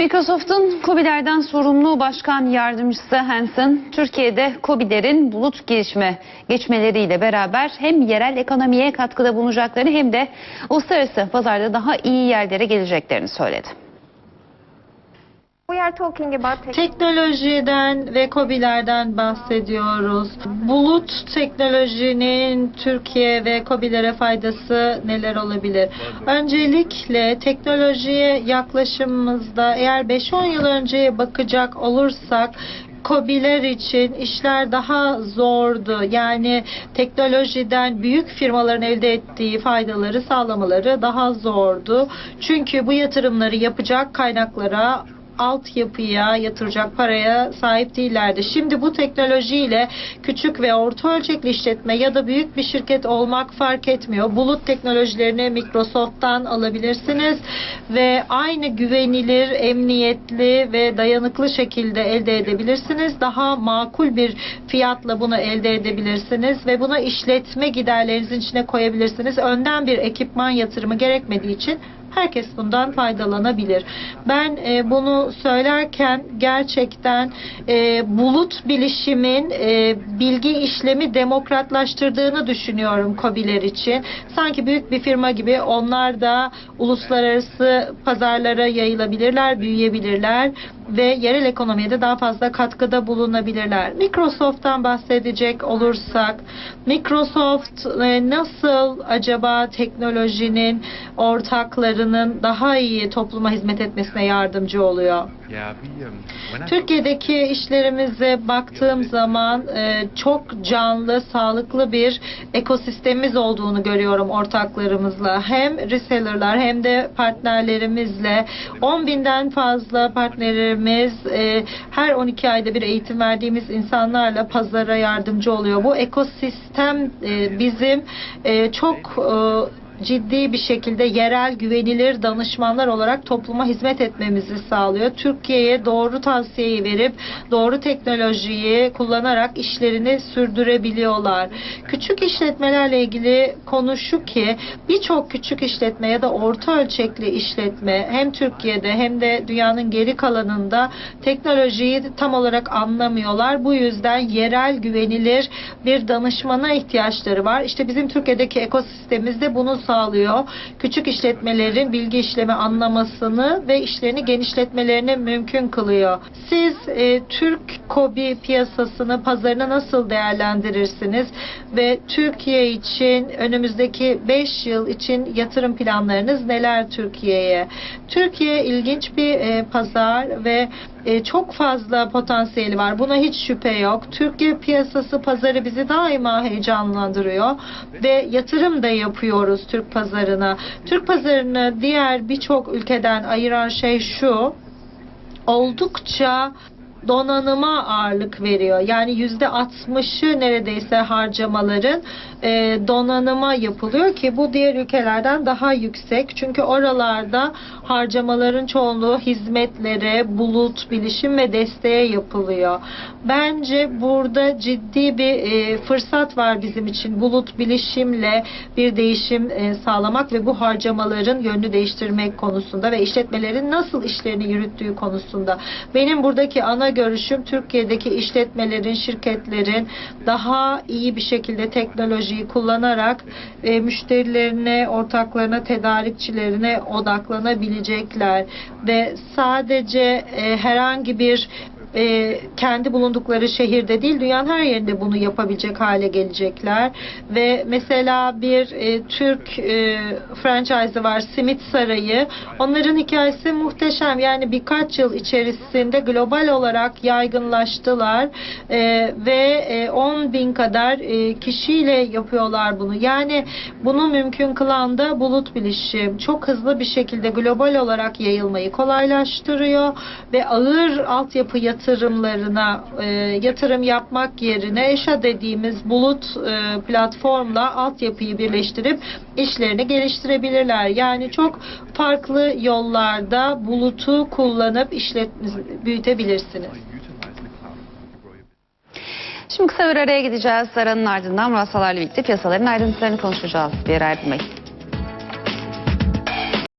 Microsoft'un KOBİ'lerden sorumlu başkan yardımcısı Hansen, Türkiye'de KOBİ'lerin bulut gelişme geçmeleriyle beraber hem yerel ekonomiye katkıda bulunacaklarını hem de uluslararası pazarda daha iyi yerlere geleceklerini söyledi. Teknolojiden ve KOBİ'lerden bahsediyoruz. Bulut teknolojinin Türkiye ve KOBİ'lere faydası neler olabilir? Öncelikle teknolojiye yaklaşımımızda eğer 5-10 yıl önceye bakacak olursak KOBİ'ler için işler daha zordu. Yani teknolojiden büyük firmaların elde ettiği faydaları sağlamaları daha zordu. Çünkü bu yatırımları yapacak kaynaklara altyapıya yatıracak paraya sahip değillerdi. Şimdi bu teknolojiyle küçük ve orta ölçekli işletme ya da büyük bir şirket olmak fark etmiyor. Bulut teknolojilerini Microsoft'tan alabilirsiniz ve aynı güvenilir, emniyetli ve dayanıklı şekilde elde edebilirsiniz. Daha makul bir fiyatla bunu elde edebilirsiniz ve buna işletme giderlerinizin içine koyabilirsiniz. Önden bir ekipman yatırımı gerekmediği için herkes bundan faydalanabilir. Ben e, bunu söylerken gerçekten e, bulut bilişimin e, bilgi işlemi demokratlaştırdığını düşünüyorum KOBİ'ler için. Sanki büyük bir firma gibi onlar da uluslararası pazarlara yayılabilirler, büyüyebilirler ve yerel ekonomiye de daha fazla katkıda bulunabilirler. Microsoft'tan bahsedecek olursak, Microsoft e, nasıl acaba teknolojinin ortaklarının daha iyi topluma hizmet etmesine yardımcı oluyor? Türkiye'deki işlerimize baktığım zaman e, çok canlı, sağlıklı bir ekosistemimiz olduğunu görüyorum ortaklarımızla. Hem resellerlar hem de partnerlerimizle. 10 binden fazla partnerimiz e, her 12 ayda bir eğitim verdiğimiz insanlarla pazara yardımcı oluyor. Bu ekosistem e, bizim e, çok ciddi bir şekilde yerel güvenilir danışmanlar olarak topluma hizmet etmemizi sağlıyor. Türkiye'ye doğru tavsiyeyi verip doğru teknolojiyi kullanarak işlerini sürdürebiliyorlar. Küçük işletmelerle ilgili konu şu ki birçok küçük işletme ya da orta ölçekli işletme hem Türkiye'de hem de dünyanın geri kalanında teknolojiyi tam olarak anlamıyorlar. Bu yüzden yerel güvenilir bir danışmana ihtiyaçları var. İşte bizim Türkiye'deki ekosistemimiz de bunu sağlıyor. Küçük işletmelerin bilgi işlemi anlamasını ve işlerini genişletmelerini mümkün kılıyor. Siz e, Türk kobi piyasasını, pazarını nasıl değerlendirirsiniz ve Türkiye için önümüzdeki 5 yıl için yatırım planlarınız neler Türkiye'ye? Türkiye ilginç bir e, pazar ve e, çok fazla potansiyeli var. Buna hiç şüphe yok. Türkiye piyasası pazarı bizi daima heyecanlandırıyor ve yatırım da yapıyoruz Türk pazarına. Türk pazarını diğer birçok ülkeden ayıran şey şu. Oldukça donanıma ağırlık veriyor. Yani yüzde 60'ı neredeyse harcamaların e, donanıma yapılıyor ki bu diğer ülkelerden daha yüksek. Çünkü oralarda harcamaların çoğunluğu hizmetlere, bulut, bilişim ve desteğe yapılıyor. Bence burada ciddi bir e, fırsat var bizim için. Bulut bilişimle bir değişim e, sağlamak ve bu harcamaların yönünü değiştirmek konusunda ve işletmelerin nasıl işlerini yürüttüğü konusunda. Benim buradaki ana görüşüm Türkiye'deki işletmelerin, şirketlerin daha iyi bir şekilde teknolojiyi kullanarak e, müşterilerine, ortaklarına, tedarikçilerine odaklanabilecekler. Ve sadece e, herhangi bir e, kendi bulundukları şehirde değil dünyanın her yerinde bunu yapabilecek hale gelecekler. Ve mesela bir e, Türk e, franchise'ı var Simit Sarayı. Onların hikayesi muhteşem. Yani birkaç yıl içerisinde global olarak yaygınlaştılar e, ve e, 10 bin kadar e, kişiyle yapıyorlar bunu. Yani bunu mümkün kılan da bulut bilişim çok hızlı bir şekilde global olarak yayılmayı kolaylaştırıyor ve ağır altyapı yatırımlarına e, yatırım yapmak yerine EŞA dediğimiz bulut e, platformla altyapıyı birleştirip işlerini geliştirebilirler. Yani çok farklı yollarda bulutu kullanıp işletme büyütebilirsiniz. Şimdi kısa bir araya gideceğiz. Aranın ardından rasalarla birlikte piyasaların ayrıntılarını konuşacağız. Bir yere ayrılmayın.